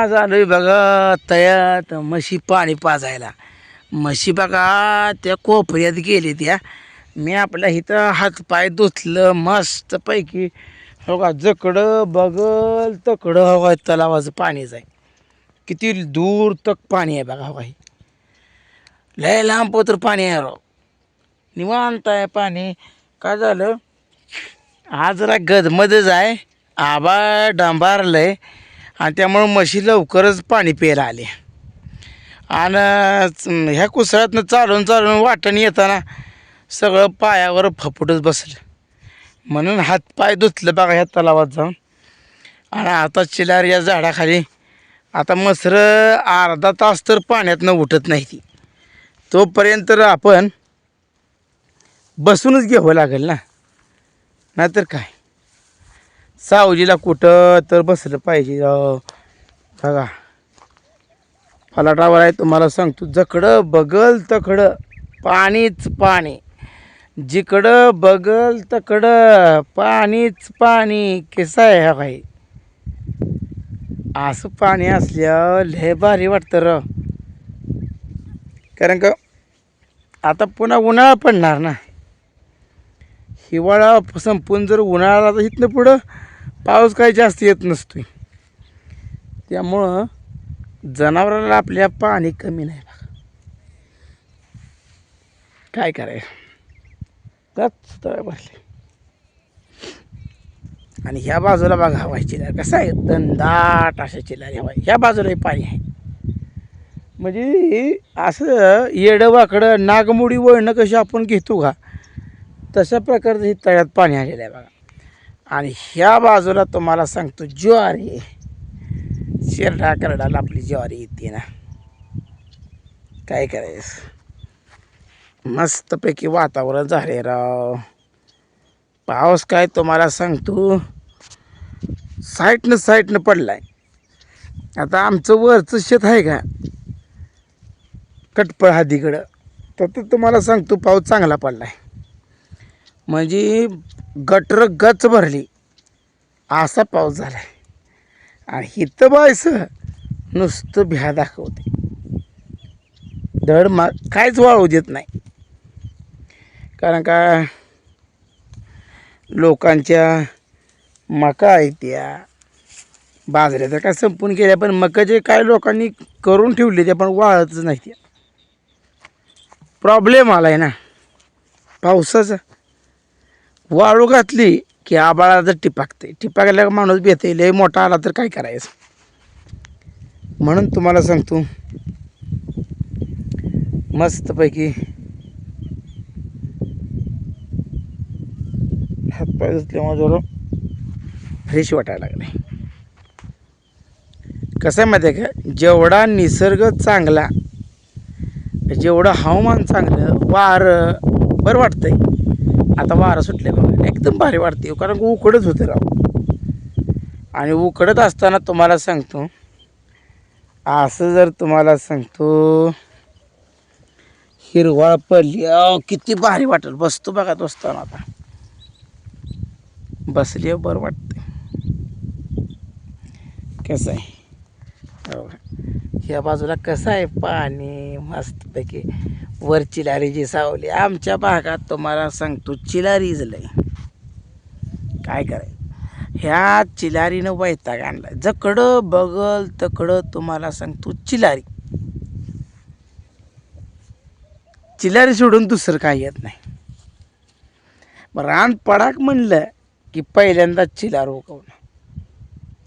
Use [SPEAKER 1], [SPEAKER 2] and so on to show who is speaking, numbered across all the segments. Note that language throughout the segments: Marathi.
[SPEAKER 1] आज आलोय बघा तयात म्हशी पाणी पाजायला. म्हशी बघा त्या कोपऱ्यात गेली त्या मी आपल्या इथं हातपाय धुतलं मस्तपैकी हो का जकडं बगल तकडं हो का तलावाचं पाणी जाय. किती दूर तक पाणी आहे बघा हो काही हे. लय लांब पोतर पाणी आहे राव. निवांत आहे पाणी. काय झालं? आज जरा गदमध्येच आहे. आबा आहे आणि त्यामुळं म्हशी लवकरच पाणी प्यायला आले. आणि ह्या कुसळ्यातनं चालून चालून वाटण येताना सगळं पायावर फपुटच बसलं. म्हणून हातपाय धुतलं बघा ह्या तलावात जाऊन. आणि आता चिलार या झाडाखाली आता मसरं अर्धा तास तर पाण्यातनं उठत नाही ती. तोपर्यंत तर आपण बसूनच घ्यावं लागेल ना. नाहीतर काय? सावजीला कुठं तर बसलं पाहिजे बघा. फलाटावर आहे तुम्हाला सांगतो जकडं बगल तकडं पाणीच पाणी. जिकडं बगल तकडं पाणीच पाणी. कसं आहे हा भाई असं पाणी असल्यावर लय भारी वाटतं र कारण का आता पुन्हा उन्हाळा पडणार ना. हिवाळा संपून जर उन्हाळा तर इथनं पुढं पाऊस काही जास्त येत नसतो त्यामुळं जनावराला आपल्या पाणी कमी नाही बघा. काय करायचं? त्याच तळ बसले आणि ह्या बाजूला बघा व्हायची चिलार कसं आहे? दंदाट अशा चिलार हवाय ह्या बाजूलाही पाणी आहे. म्हणजे असं येडं वाकडं नागमोडी वळणं कशी आपण घेतो का? तशा प्रकारचं हे तळ्यात पाणी आलेलं आहे बघा. आणि ह्या बाजूला तुम्हाला सांगतो ज्वारी. शेरडा करडाला आपली ज्वारी येते ना. काय करायचं? मस्तपैकी वातावरण झाले राव. पाऊस काय तुम्हाला सांगतो? साईटनं साईटनं पडलाय. आता आमचं वरचं शेत आहे का? कटपळ हादीकडं तर ते तुम्हाला सांगतो पाऊस चांगला पडलाय. म्हणजे गटर गच भरली. असा पाऊस झालाय. आणि इथं बायसं नुसतं भ्या दाखवते धड मा काहीच वाळू देत नाही. कारण का लोकांच्या मका आहेत त्या. बाजऱ्या तर काय संपून गेल्या पण मका जे काय लोकांनी करून ठेवले त्या पण वाळतच नाही त्या. प्रॉब्लेम आहे ना. पावसाचा. वाळू घातली की आबाळाचं टिपाकते. टिपाकल्या माणूस भेते लय मोठा आला तर काय करायचं? म्हणून तुम्हाला सांगतो मस्तपैकी हातपाय धुतल्यामुळे जरा फ्रेश वाटायला लागले. कसं आहे माहिती आहे का? जेवढा निसर्ग चांगला जेवढं हवामान चांगलं वारं बरं वाटतंय. आता वारं सुटले बघा. एकदम भारी वाटते हो, कारण उकडत होतं राव. आणि उकडत असताना तुम्हाला सांगतो असं जर तुम्हाला सांगतो हिरवाळ पडली. अहो किती भारी वाटेल. बसतो बघा दोस्ताना आता. बसली बरं वाटतं कसं आहे? ह्या बाजूला कसं आहे? पाणी मस्तपैकी. वर चिलारीची सावली आमच्या भागात तुम्हाला सांगतो चिलारी लय. काय करायचं? ह्या चिलारीनं वैताग आणला जकडं बगल तकडं तुम्हाला सांगतो चिलारी. चिलारी सोडून दुसरं काय येत नाही. मग रान पडाक म्हणलं की पहिल्यांदा चिलार उगवणं.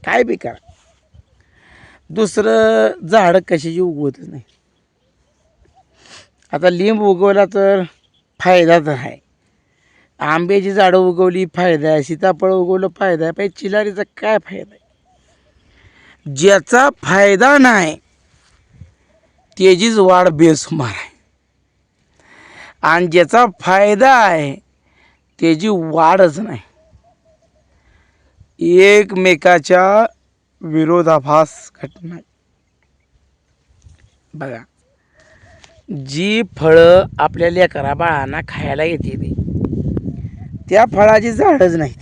[SPEAKER 1] काय बेकार दुसरं झाडं कशाची उगवतच नाही. आता लिंब उगवला तर फायदा तर आहे. आंब्याची झाडं उगवली फायदा आहे. सीताफळ उगवलं फायदा आहे. पाहिजे चिलारीचा काय फायदा आहे? ज्याचा फायदा नाही त्याचीच वाढ बेसुमार आहे. आणि ज्याचा फायदा आहे त्याची वाढच नाही. एकमेकाच्या विरोधाभास घटना. बघा. जी फळं आपल्या लेकरा बाळांना खायला येते ती. त्या फळाची झाडच नाही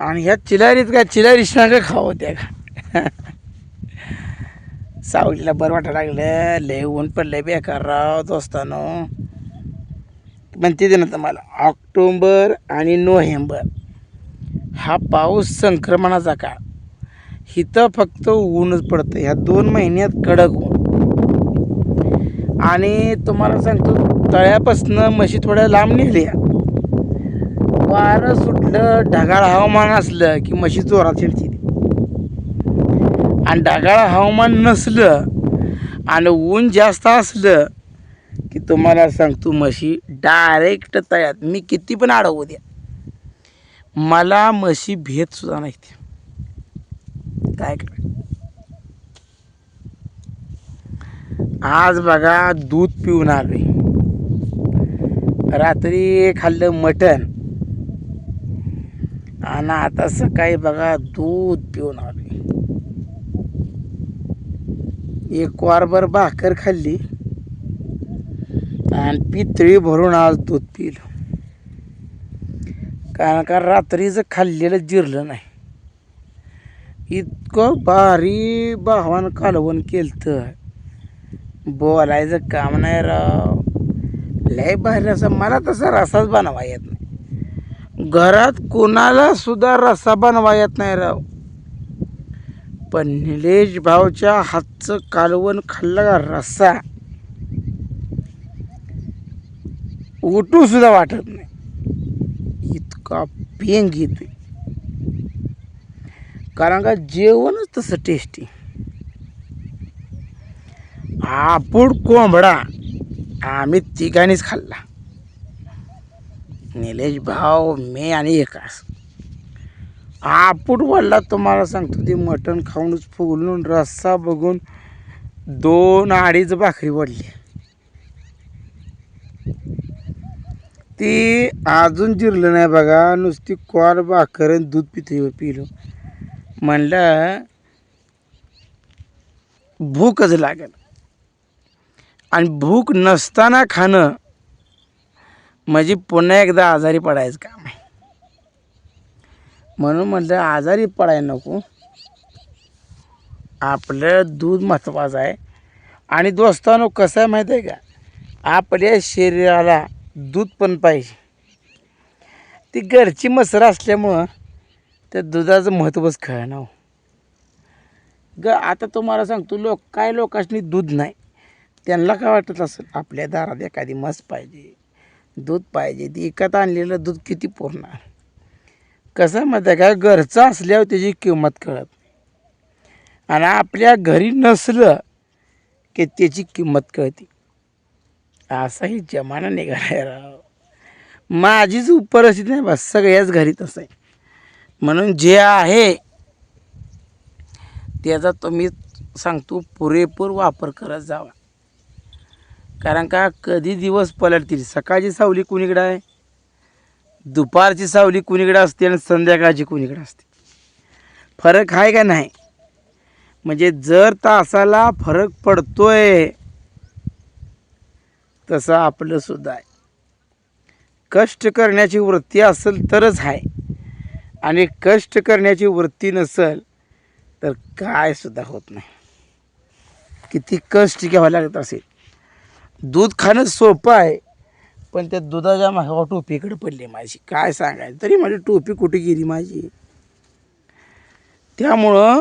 [SPEAKER 1] आणि ह्या चिलारीत का चिलारी सांग खावं त्या का सावलीला बरं वाटायला लागलं लय ऊन पडलं बेकार राव दोस्तानो. म्हणते दे ना तुम्हाला ऑक्टोंबर आणि नोव्हेंबर हा पाऊस संक्रमणाचा काळ. इथं फक्त ऊनच पडतं. ह्या दोन महिन्यात कडक ऊन. आणि तुम्हाला सांगतो तळ्यापासनं म्हशी थोड्या लांब नेल्या वारं सुटलं ढगाळ हवामान असलं की म्हशी जोरात शिरते आणि ढगाळ हवामान नसलं आणि ऊन जास्त असलं की तुम्हाला सांगतो म्हशी डायरेक्ट तळ्यात. मी किती पण अडवू द्या. मला म्हशी भेदसुद्धा नाही काय करा आज बघा दूध पिऊन आलो रात्री खाल्लं मटण. आणि आता सकाळी बघा दूध पिऊन आलो एक वारभर भाकर खाल्ली. आणि पितळी भरून आज दूध पिलं. कारण का रात्रीचं खाल्लेलं जिरलं नाही. इतकं भारी भावानं कालवण केलं तर बोलायचं काम नाही राव. लय भारी रसा मला तसा रसाच बनवा येत नाही. घरात कोणाला सुद्धा रसा बनवा येत नाही राव. पण निलेश भाऊच्या हातचं कालवण खाल्लं का रस्सा? उठू सुद्धा वाटत नाही. इतका पेंग येते कारण का जेवणच तसं टेस्टी आपूड कोंबडा. आम्ही तिघांनीच खाल्ला. निलेश भाऊ मी आणि एकास. आपूट वाढला तुम्हाला सांगतो ते मटण खाऊनच फुगलून रस्सा बघून दोन अडीच भाकरी वाढली ती अजून जिरलं नाही बघा नुसती क्वार भाकर आणि दूध पिते पिलो. म्हणलं भूकच लागेल. आणि भूक नसताना खाणं म्हणजे पुन्हा एकदा आजारी पडायचं काम आहे. म्हणून म्हटलं आजारी पडायला नको. आपलं दूध महत्त्वाचं आहे. आणि दोस्तानो कसं आहे माहीत आहे का? आपल्या शरीराला दूध पण पाहिजे. ती घरची मसरं असल्यामुळं त्या दुधाचं महत्त्वच कळणार हो. ग आता तुम्हाला सांगतो लोक काय लोकांनी दूध नाही. त्यांना काय वाटत असेल? आपल्या दारात एखादी म्हस पाहिजे दूध पाहिजे ती विकत आणलेलं दूध किती पुरणार? कसं आहे माहिती आहे का? घरचं असल्यावर त्याची किंमत कळत आणि आपल्या घरी नसलं की त्याची किंमत कळते. असाही जमाना निघाला राव. माझीच परिस्थिती नाही बस सगळ्याच घरी तसं आहे. म्हणून जे आहे त्याचा तुम्ही सांगतो पुरेपूर वापर करत जावा. कारण का कधी दिवस पलटतील? सकाळची सावली कुणीकडं आहे? दुपारची सावली कुणीकडं असते आणि संध्याकाळची कुणीकडं असते? फरक आहे का नाही? म्हणजे जर तासाला फरक पडतोय तसं आपलं सुद्धा आहे. कष्ट करण्याची वृत्ती असेल तरच आहे. आणि कष्ट करण्याची वृत्ती नसेल तर काय सुद्धा होत नाही. किती कष्ट घ्यावं लागत असेल? दूध खाणं सोपं आहे पण त्या दुधाच्या मागावर टोपीकडे पडली माझी. काय सांगायचं? तरी माझी टोपी कुठे गेली माझी? त्यामुळं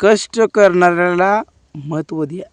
[SPEAKER 1] कष्ट करणाऱ्याला महत्त्व द्या.